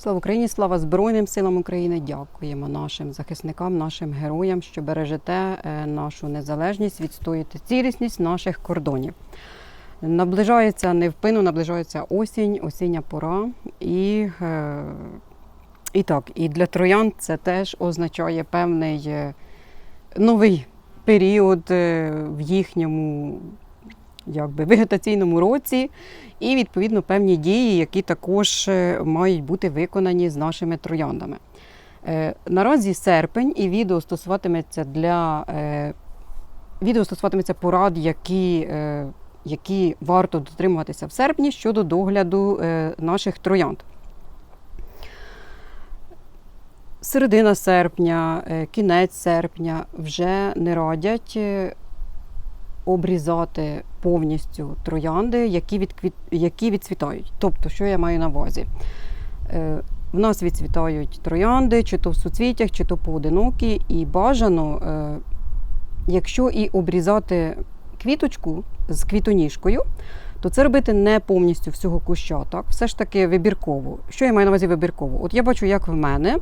Слава Україні, слава Збройним силам України. Дякуємо нашим захисникам, нашим героям, що бережете е, нашу незалежність, відстоїте цілісність наших кордонів. Наближається невпину, наближається осінь, осіння пора. І, е, і так, і для троян це теж означає певний е, новий період в їхньому якби, вегетаційному році, і відповідно певні дії, які також е, мають бути виконані з нашими трояндами. Е, Наразі серпень і відео стосуватиметься для е, відео стосуватиметься порад, які, які варто дотримуватися в серпні щодо догляду наших троянд. Середина серпня, кінець серпня вже не радять обрізати повністю троянди, які, відквіт... які відцвітають. Тобто, що я маю на увазі? Е, В нас відцвітають троянди, чи то в суцвіттях, чи то поодинокі, і бажано, е, якщо і обрізати квіточку з квітоніжкою, то це робити не повністю всього куща, так? все ж таки вибірково. Що я маю на увазі вибірково? От я бачу, як в мене,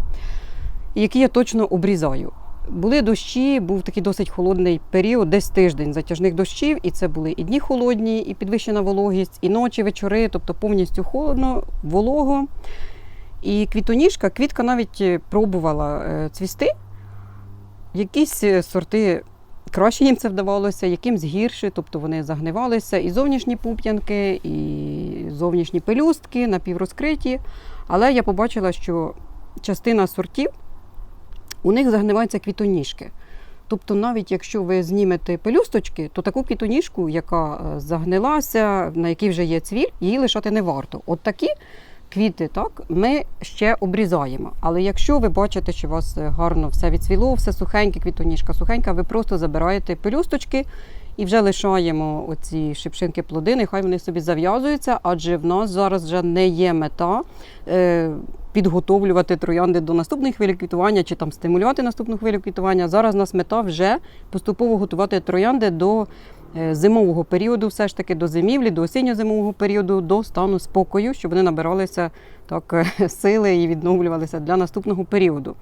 які я точно обрізаю. Були дощі, був такий досить холодний період, десь тиждень затяжних дощів, і це були і дні холодні, і підвищена вологість, і ночі, вечори, тобто повністю холодно, волого. І квітоніжка, квітка навіть е, пробувала е, цвісти. Якісь е, сорти краще їм це вдавалося, якимсь гірше, тобто вони загнивалися. І зовнішні пуп'янки, і зовнішні пелюстки напіврозкриті. Але я побачила, що частина сортів у них загниваються квітоніжки. Тобто, навіть якщо ви знімете пелюсточки, то таку квітоніжку, яка е, загнилася, на якій вже є цвіль, її лишати не варто. От такі квіти так, ми ще обрізаємо. Але якщо ви бачите, що у вас е, гарно все відцвіло, все сухеньке, квітоніжка сухенька, ви просто забираєте пелюсточки і вже лишаємо оці шипшинки плодини, хай вони собі зав'язуються, адже в нас зараз вже не є мета. Е, підготовлювати троянди до наступної хвилі квітування чи там стимулювати наступну хвилю квітування. Зараз у нас мета вже поступово готувати троянди до е, зимового періоду, все ж таки до зимівлі, до осінньо-зимового періоду, до стану спокою, щоб вони набиралися так е, сили і відновлювалися для наступного періоду.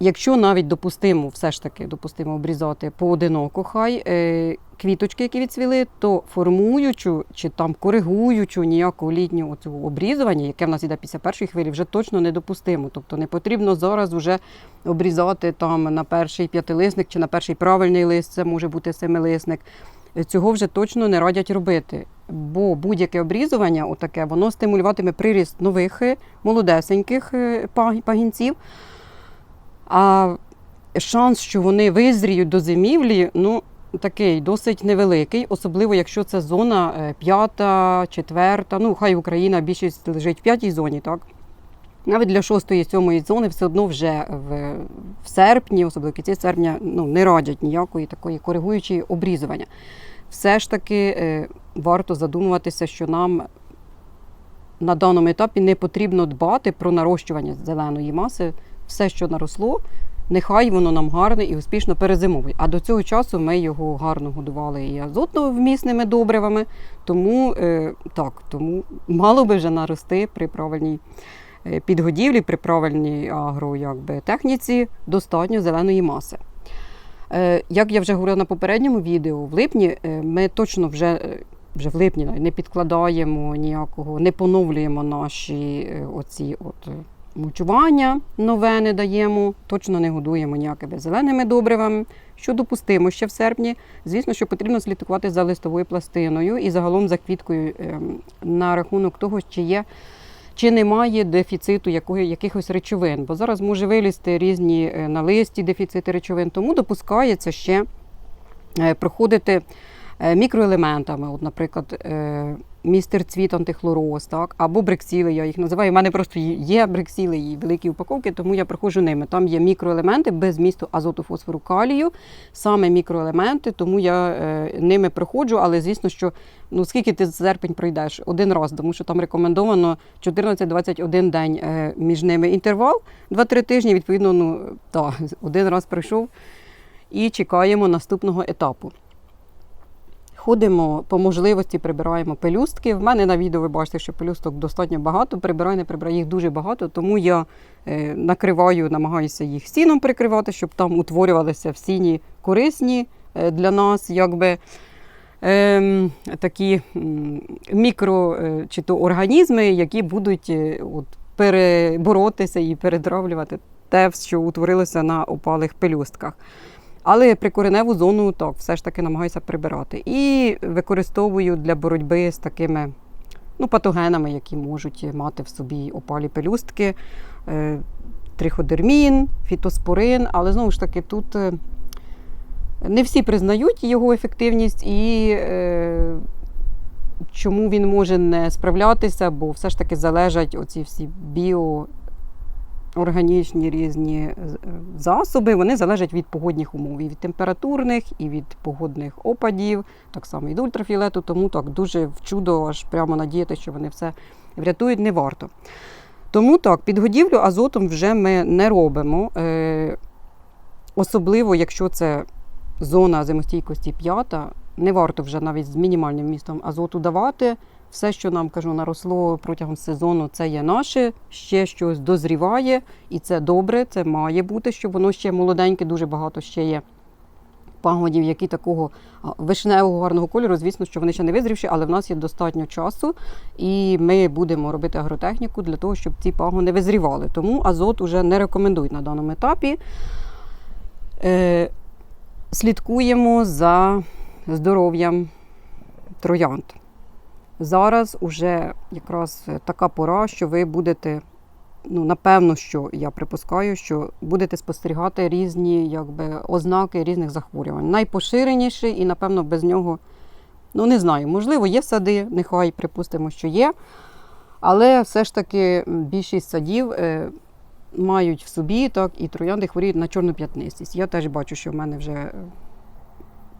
Е, Якщо навіть допустимо, все ж таки допустимо обрізати поодиноко хай е, квіточки, які відцвіли, то формуючу чи там коригуючу ніякого літнього цього обрізування, яке в нас іде після першої хвилі, вже точно недопустимо. Тобто не потрібно зараз вже обрізати там на перший п'ятилисник чи на перший правильний лист, це може бути семилисник. Цього вже точно не радять робити, бо будь-яке обрізування, отаке, воно стимулюватиме приріст нових е, молодесеньких е, пагінців. А шанс, що вони визріють до зимівлі, ну такий досить невеликий, особливо якщо це зона е, п'ята, четверта. Ну, хай Україна більшість лежить в п'ятій зоні, так? Навіть для шостої, сьомої зони все одно вже в, в серпні, особливо в кінці серпня, ну, не радять ніякої такої коригуючої обрізування. Все ж таки е, варто задумуватися, що нам на даному етапі не потрібно дбати про нарощування зеленої маси. Все, що наросло, нехай воно нам гарне і успішно перезимовує. А до цього часу ми його гарно годували і азотно-вмісними добривами, тому е, так, тому мало би вже нарости при правильній е, підгодівлі, при правильній агро, якби, техніці достатньо зеленої маси. Е, Як я вже говорила на попередньому відео, в липні е, ми точно вже, вже в липні не підкладаємо ніякого, не поновлюємо наші оці от мульчування нове не даємо, точно не годуємо ніякими зеленими добривами, що допустимо ще в серпні. Звісно, що потрібно слідкувати за листовою пластиною і загалом за квіткою ем, на рахунок того, чи є. Чи немає дефіциту якихось речовин, бо зараз може вилізти різні е, на листі дефіцити речовин, тому допускається ще е, проходити мікроелементами, от, наприклад, е, містер цвіт антихлороз, так, або брексіли, я їх називаю. У мене просто є- брексіли і великі упаковки, тому я проходжу ними. Там є мікроелементи без змісту азоту, фосфору, калію, саме мікроелементи, тому я е, ними проходжу, але звісно, що ну скільки ти серпень пройдеш? Один раз, тому що там рекомендовано 14-21 день е, між ними інтервал, 2-3 тижні, відповідно, ну так, один раз пройшов і чекаємо наступного етапу. Ходимо по можливості, прибираємо пелюстки. В мене на відео ви бачите, що пелюсток достатньо багато. Прибираю, не прибираю, їх дуже багато, тому я е, накриваю, намагаюся їх сіном прикривати, щоб там утворювалися в сіні корисні е, для нас, якби. Ем, такі мікро е, чи то організми, які будуть от, переборотися і перетравлювати те, що утворилося на опалих пелюстках. Але прикореневу зону так, все ж таки намагаюся прибирати. І використовую для боротьби з такими ну, патогенами, які можуть мати в собі опалі пелюстки, е, триходермін, фітоспорин, але знову ж таки тут. е, не всі признають його ефективність і е, чому він може не справлятися, бо все ж таки залежать оці всі біоорганічні різні е, засоби, вони залежать від погодних умов, і від температурних, і від погодних опадів, так само і від ультрафіолету, тому так дуже в чудо аж прямо надіяти, що вони все врятують, не варто. Тому так, підгодівлю азотом вже ми не робимо. Е, особливо, якщо це зона зимостійкості п'ята, не варто вже навіть з мінімальним вмістом азоту давати. Все, що нам кажу, наросло протягом сезону, це є наше, ще щось дозріває, і це добре, це має бути, щоб воно ще молоденьке, дуже багато ще є пагодів, які такого вишневого гарного кольору. Звісно, що вони ще не визрівші, але в нас є достатньо часу, і ми будемо робити агротехніку для того, щоб ці пагони визрівали. Тому азот уже не рекомендують на даному етапі. Е, слідкуємо за здоров'ям троянд. Зараз уже якраз така пора, що ви будете, ну, напевно, що я припускаю, що будете спостерігати різні якби, ознаки різних захворювань. Найпоширеніший і, напевно, без нього, ну не знаю, можливо, є сади, нехай припустимо, що є. Але все ж таки більшість садів е, мають в собі так, і троянди хворіють на чорну п'ятнистість. Я теж бачу, що в мене вже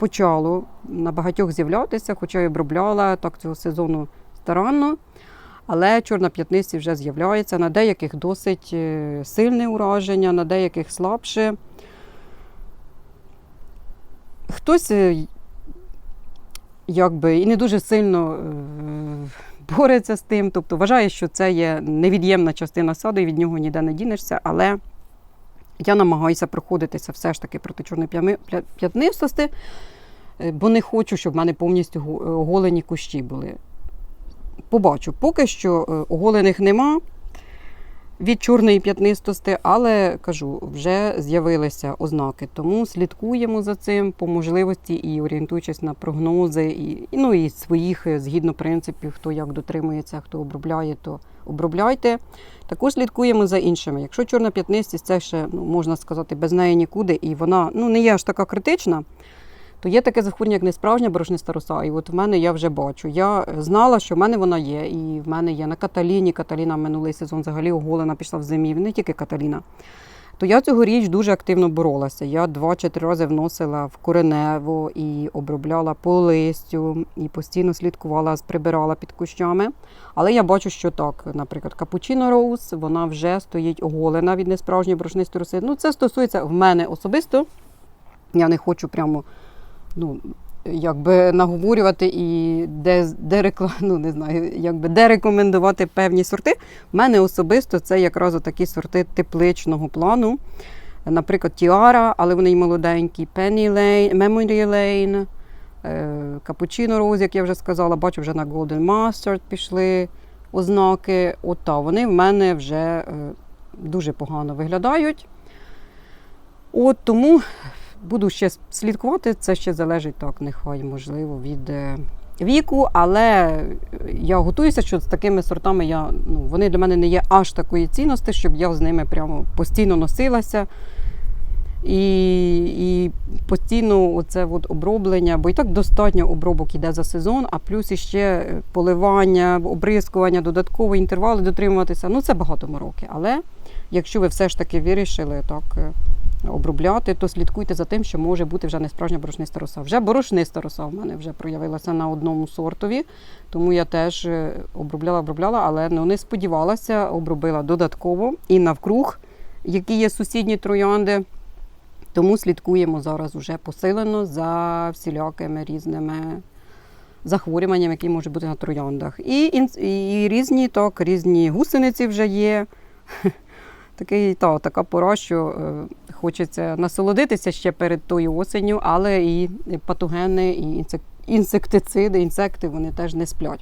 почало на багатьох з'являтися, хоча й обробляла так цього сезону старанно. Але чорна п'ятнистість вже з'являється. На деяких досить е, сильне ураження, на деяких слабше. Хтось е, якби і не дуже сильно е, бореться з тим, тобто вважає, що це є невід'ємна частина саду, і від нього ніде не дінешся. Але я намагаюся проходитися все ж таки проти чорної п'ятнистості, е, бо не хочу, щоб в мене повністю е, оголені кущі були. Побачу, поки що е, оголених нема від чорної п'ятнистості, але кажу, вже з'явилися ознаки. Тому слідкуємо за цим по можливості і орієнтуючись на прогнози, і, і, ну, і своїх е, згідно принципів, хто як дотримується, хто обробляє, то обробляйте. Також слідкуємо за іншими. Якщо чорна п'ятнистість, це ще ну, можна сказати без неї нікуди, і вона ну, не є аж така критична. То є таке захворювання, як несправжня борошниста роса. І от в мене я вже бачу. Я знала, що в мене вона є. І в мене є на Каталіні. Каталіна минулий сезон взагалі оголена пішла в зимі, не тільки Каталіна. То я цьогоріч дуже активно боролася. Я два чи три рази вносила в коренево і обробляла по листю, і постійно слідкувала, прибирала під кущами. Але я бачу, що так, наприклад, капучино роуз, вона вже стоїть оголена від несправжньої борошнистої роси. Ну, це стосується в мене особисто. Я не хочу прямо ну, якби наговорювати і де, де, ну, не знаю, якби де рекомендувати певні сорти. У мене особисто це якраз такі сорти тепличного плану. Наприклад, Тіара, але вони й молоденькі, Penny Lane, Memory Lane, Cappuccino Rose, як я вже сказала, бачу, вже на Golden Mustard пішли ознаки. От та, вони в мене вже е, дуже погано виглядають. От тому буду ще слідкувати. Це ще залежить так, нехай можливо від е, віку, але я готуюся, що з такими сортами я, ну, вони для мене не є аж такої цінності, щоб я з ними прямо постійно носилася. І, і постійно оце от оброблення, бо і так достатньо обробок іде за сезон, а плюс іще поливання, обрискування, додаткові інтервали дотримуватися. Ну це багато мороки. Але якщо ви все ж таки вирішили так е, обробляти, то слідкуйте за тим, що може бути вже не справжня борошниста роса. Вже борошниста роса в мене вже проявилася на одному сортові, тому я теж е, обробляла, обробляла, але ну, не сподівалася, обробила додатково і навкруг, які є сусідні троянди. Тому слідкуємо зараз уже посилено за всілякими різними захворюванням, які можуть бути на трояндах. І, ін- і різні, так, різні гусениці вже є. Такий, та, така пора, що е, хочеться насолодитися ще перед тою осенню, але і патогени, і інсектициди, інсекти вони теж не сплять.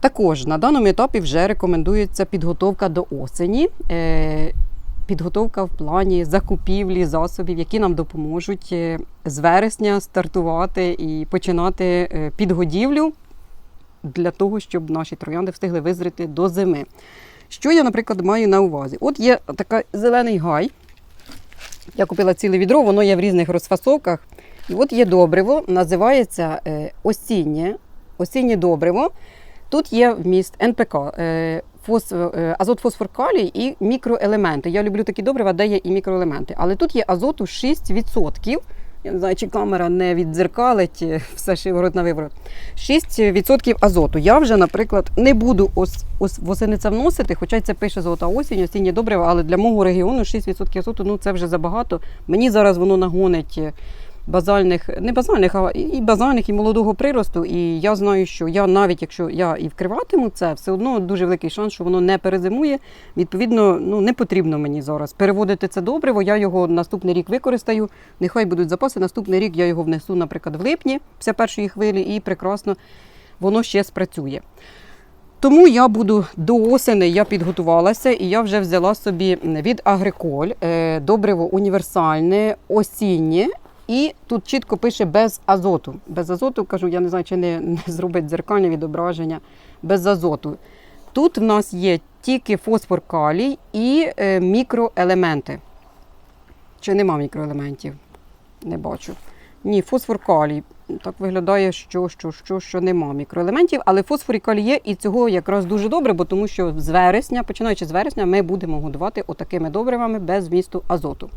Також на даному етапі вже рекомендується підготовка до осені. Е, Підготовка в плані закупівлі засобів, які нам допоможуть е, з вересня стартувати і починати підгодівлю для того, щоб наші троянди встигли визріти до зими. Що я, наприклад, маю на увазі? От є така зелений гай. Я купила ціле відро, воно є в різних розфасовках. І от є добриво, називається е, осіннє, осіннє добриво. Тут є вміст НПК, е, е, азот, фосфор, калій і мікроелементи. Я люблю такі добрива, де є і мікроелементи. Але тут є азоту 6%. Я не знаю, чи камера не віддзеркалить е, все шиворот на виворот. 6% азоту. Я вже, наприклад, не буду ось, ось восени це вносити, хоча це пише золота осінь, осіннє добрива, але для мого регіону 6% азоту ну, це вже забагато. Мені зараз воно нагонить е, базальних, не базальних, а і базальних, і молодого приросту. І я знаю, що я навіть якщо я і вкриватиму це, все одно дуже великий шанс, що воно не перезимує. Відповідно, ну не потрібно мені зараз переводити це добриво. Я його наступний рік використаю. Нехай будуть запаси. Наступний рік я його внесу, наприклад, в липні після першої хвилі, і прекрасно воно ще спрацює. Тому я буду до осени, я підготувалася і я вже взяла собі від Агриколь е, добриво універсальне, осіннє. І тут чітко пише без азоту. Без азоту кажу, я не знаю, чи не, не зробить дзеркальне відображення без азоту. Тут в нас є тільки фосфор калій і е, мікроелементи. Чи нема мікроелементів? Не бачу. Ні, фосфор калій. Так виглядає, що, що, що, що нема мікроелементів, але фосфор і калій є, і цього якраз дуже добре, бо тому що з вересня, починаючи з вересня, ми будемо годувати отакими добривами без вмісту азоту.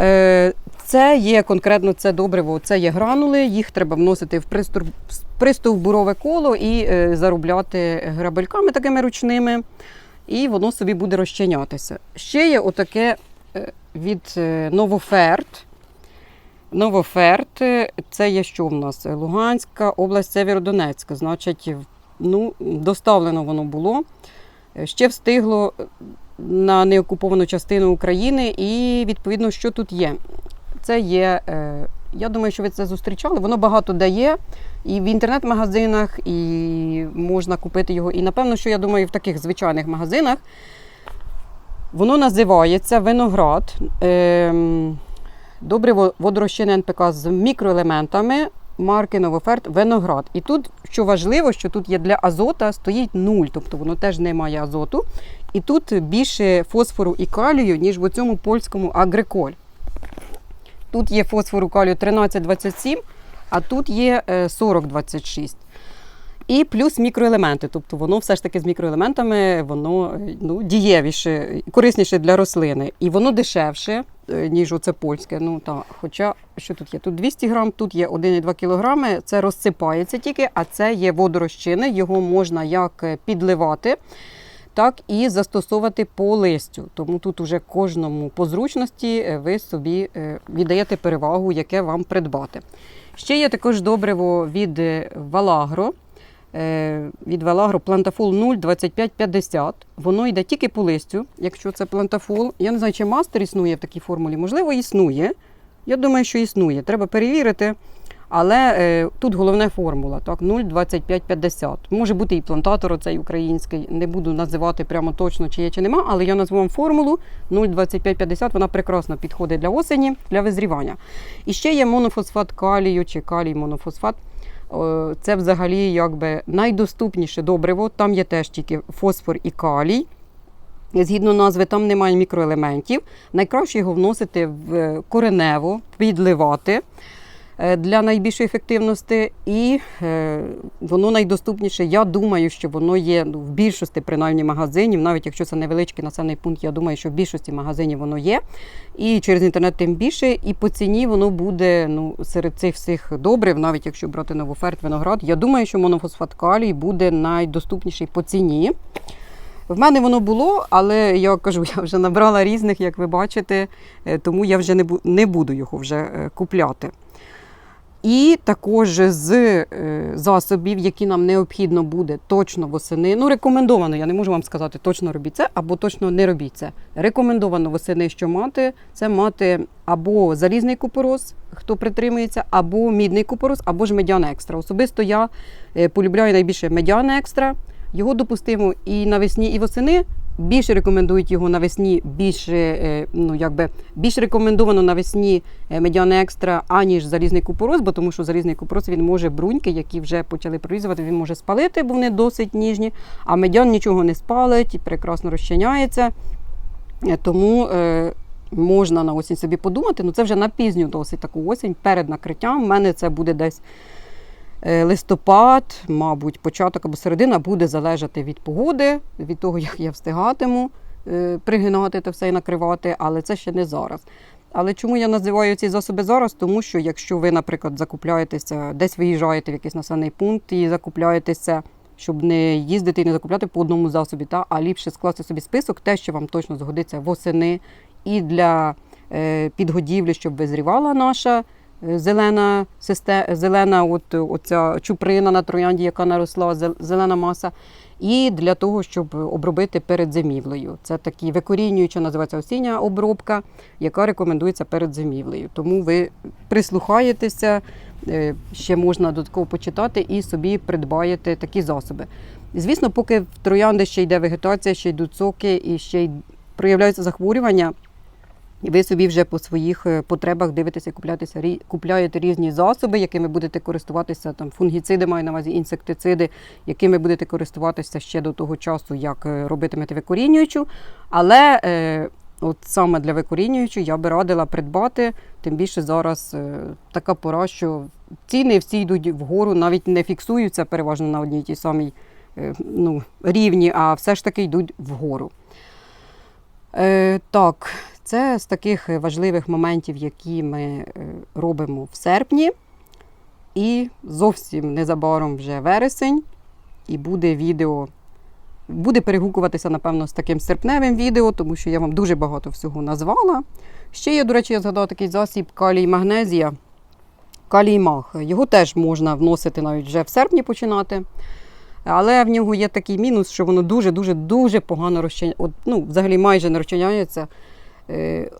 Е, Це є конкретно це добриво, це є гранули, їх треба вносити в пристовбурове коло і е, заробляти грабельками такими ручними, і воно собі буде розчинятися. Ще є отаке е, від Новоферт. Новоферт це є що в нас? Луганська область, Северодонецька. Значить, ну, доставлено воно було. Ще встигло на неокуповану частину України, і відповідно, що тут є. Це є, е, я думаю, що ви це зустрічали. Воно багато дає і в інтернет-магазинах, і можна купити його. І напевно, що я думаю, в таких звичайних магазинах воно називається виноград. Ем, Добре водорозчинне НПК з мікроелементами марки Новоферт виноград. І тут, що важливо, що тут є для азота стоїть нуль, тобто воно теж не має азоту. І тут більше фосфору і калію, ніж в цьому польському агриколь. Тут є фосфору калію 13,27, а тут є е, 40,26. І плюс мікроелементи, тобто воно все ж таки з мікроелементами, воно е, ну, дієвіше, корисніше для рослини. І воно дешевше, е, ніж оце польське. Ну, та, хоча, що тут є? Тут 200 грам, тут є 1,2 кілограми, це розсипається тільки, а це є водорозчини, його можна як е, підливати, так і застосовувати по листю. Тому тут уже кожному по зручності ви собі віддаєте перевагу, яке вам придбати. Ще є також добриво від Валагро. Е, Від Валагро Плантафол 0,2550. Воно йде тільки по листю, якщо це плантафол. Я не знаю, чи мастер існує в такій формулі. Можливо, існує. Я думаю, що існує. Треба перевірити. Але е, тут головна формула, так, 0,2550. Може бути і плантатор оцей український. Не буду називати прямо точно, чи є, чи нема, але я назву вам формулу 0,2550. Вона прекрасно підходить для осені, для визрівання. І ще є монофосфат калію чи калій монофосфат. О, Це взагалі якби найдоступніше добриво. Там є теж тільки фосфор і калій. Згідно назви, там немає мікроелементів. Найкраще його вносити в е, коренево, підливати е, для найбільшої ефективності. І е, воно найдоступніше. Я думаю, що воно є ну, в більшості принаймні магазинів, навіть якщо це невеличкий населений пункт, я думаю, що в більшості магазинів воно є. І через інтернет тим більше. І по ціні воно буде ну, серед цих всіх добрив, навіть якщо брати новоферт виноград. Я думаю, що монофосфат калій буде найдоступніший по ціні. В мене воно було, але я кажу, я вже набрала різних, як ви бачите, е, тому я вже не буду його вже е, купляти. І також з е, засобів, які нам необхідно буде точно восени. Ну, рекомендовано, я не можу вам сказати, точно робіть це або точно не робіть це. Рекомендовано восени, що мати, це мати або залізний купороз, хто притримується, або мідний купороз, або ж медян екстра. Особисто я е, полюбляю найбільше медян екстра. Його допустимо і навесні, і восени. Більше рекомендують його навесні, більше, е, ну, якби, більш рекомендовано навесні е, медян екстра, аніж залізний купороз, бо тому що залізний купороз він може бруньки, які вже почали прорізувати, він може спалити, бо вони досить ніжні, а медян нічого не спалить прекрасно розчиняється. Е, Тому можна на осінь собі подумати, ну це вже на пізню досить таку осінь перед накриттям. У мене це буде десь листопад, мабуть, початок або середина буде залежати від погоди, від того, як я встигатиму е, пригинати те все і накривати, але це ще не зараз. Але чому я називаю ці засоби зараз? Тому що якщо ви, наприклад, закупляєтеся, десь виїжджаєте в якийсь населений пункт і закупляєтеся, щоб не їздити і не закупляти по одному засобі, та, а ліпше скласти собі список, те, що вам точно згодиться восени і для е, підгодівлі, щоб визрівала наша е, зелена, зелена от, оця чуприна на троянді, яка наросла, зелена маса. І для того, щоб обробити перед зимівлею. Це такі викорінююча, називається осіння обробка, яка рекомендується перед зимівлею. Тому ви прислухаєтеся, е, ще можна додатково почитати і собі придбаєте такі засоби. Звісно, поки в троянди ще йде вегетація, ще йдуть соки і ще й проявляються захворювання. І ви собі вже по своїх е, потребах дивитеся, купляєтеся, рі- купляєте різні засоби, якими будете користуватися, там фунгіциди маю на увазі, інсектициди, якими будете користуватися ще до того часу, як е, робитимете викорінюючу. Але е, от саме для викорінюючу я би радила придбати, тим більше зараз е, така пора, що ціни всі йдуть вгору, навіть не фіксуються переважно на одній тій самій е, ну, рівні, а все ж таки йдуть вгору. Е, так, це з таких важливих моментів, які ми е, робимо в серпні. І зовсім незабаром вже вересень, і буде відео. Буде перегукуватися, напевно, з таким серпневим відео, тому що я вам дуже багато всього назвала. Ще є, до речі, я згадала такий засіб калій магнезія. Калій мах. Його теж можна вносити навіть вже в серпні починати. Але в нього є такий мінус, що воно дуже-дуже дуже погано розчиняється. Ну, взагалі майже не розчиняється. Е,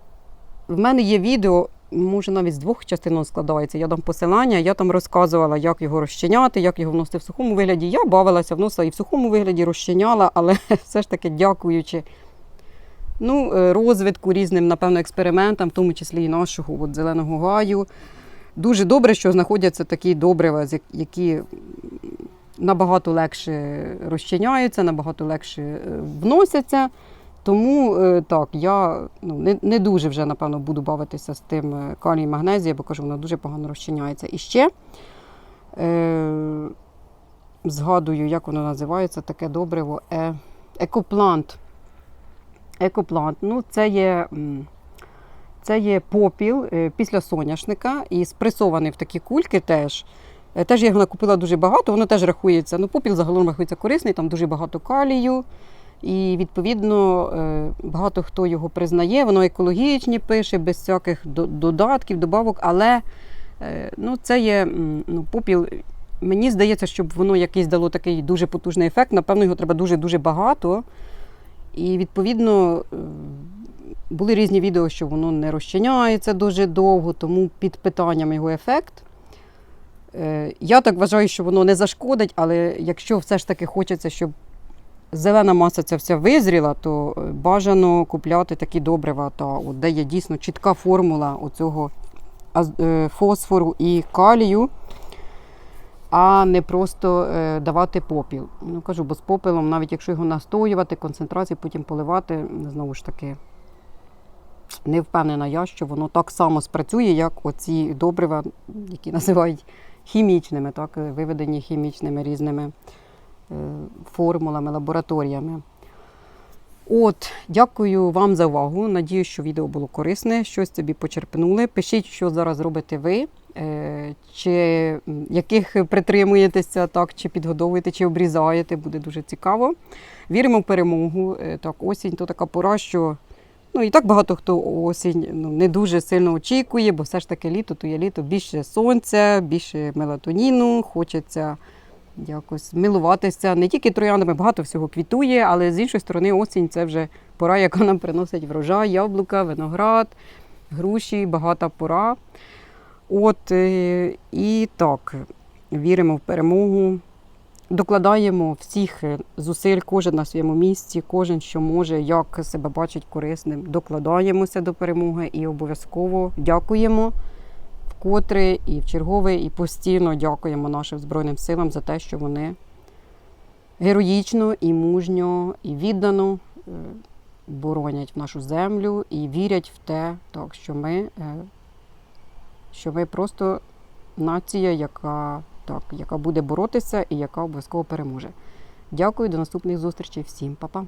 в мене є відео, може навіть з двох частин складається. Я дам посилання, я там розказувала, як його розчиняти, як його вносити в сухому вигляді. Я бавилася, вносила і в сухому вигляді розчиняла, але все ж таки дякуючи ну, е, розвитку різним, напевно, експериментам, в тому числі і нашого от, зеленого гаю. Дуже добре, що знаходяться такі добрива, які набагато легше розчиняються, набагато легше е, вносяться. Тому е, так, я ну, не, не дуже вже, напевно, буду бавитися з тим е, калій магнезія, бо кажу, воно дуже погано розчиняється. І ще е, згадую, як воно називається, таке добриво. Е, екоплант. Екоплант. Ну, це є, це є попіл е, після соняшника і спресований в такі кульки теж. Теж я його накупила дуже багато, воно теж рахується. Ну, попіл загалом рахується корисний, там дуже багато калію. І відповідно е, багато хто його признає, воно екологічні пише, без всяких додатків, добавок, але е, ну, це є ну, попіл. Мені здається, щоб воно якийсь дало такий дуже потужний ефект. Напевно, його треба дуже-дуже багато. І відповідно е, були різні відео, що воно не розчиняється дуже довго, тому під питанням його ефект. Я так вважаю, що воно не зашкодить, але якщо все ж таки хочеться, щоб зелена маса ця вся визріла, то е, бажано купляти такі добрива, та, от, де є дійсно чітка формула оцього е, фосфору і калію, а не просто е, давати попіл. Ну, кажу, бо з попелом, навіть якщо його настоювати, концентрацію потім поливати, знову ж таки, не впевнена я, що воно так само спрацює, як оці добрива, які називають хімічними, так, виведені хімічними різними формулами, лабораторіями. От, дякую вам за увагу. Надію, що відео було корисне, щось собі почерпнули. Пишіть, що зараз робите ви, е, чи яких притримуєтеся, так, чи підгодовуєте, чи обрізаєте. Буде дуже цікаво. Віримо в перемогу. Е, Так, осінь то така пора, що Ну і так багато хто осінь ну, не дуже сильно очікує, бо все ж таки літо, то є літо більше сонця, більше мелатоніну, хочеться якось милуватися. Не тільки трояндами, багато всього квітує, але з іншої сторони, осінь це вже пора, яка нам приносить врожай, яблука, виноград, груші, багата пора. От е, і так, віримо в перемогу. Докладаємо всіх зусиль, кожен на своєму місці, кожен, що може, як себе бачить корисним. Докладаємося до перемоги і обов'язково дякуємо вкотре і в чергове, і постійно дякуємо нашим Збройним силам за те, що вони героїчно і мужньо і віддано е, боронять нашу землю і вірять в те, так, що ми, е, що ми просто нація, яка, так, яка буде боротися і яка обов'язково переможе. Дякую, до наступних зустрічей. Всім, па-па.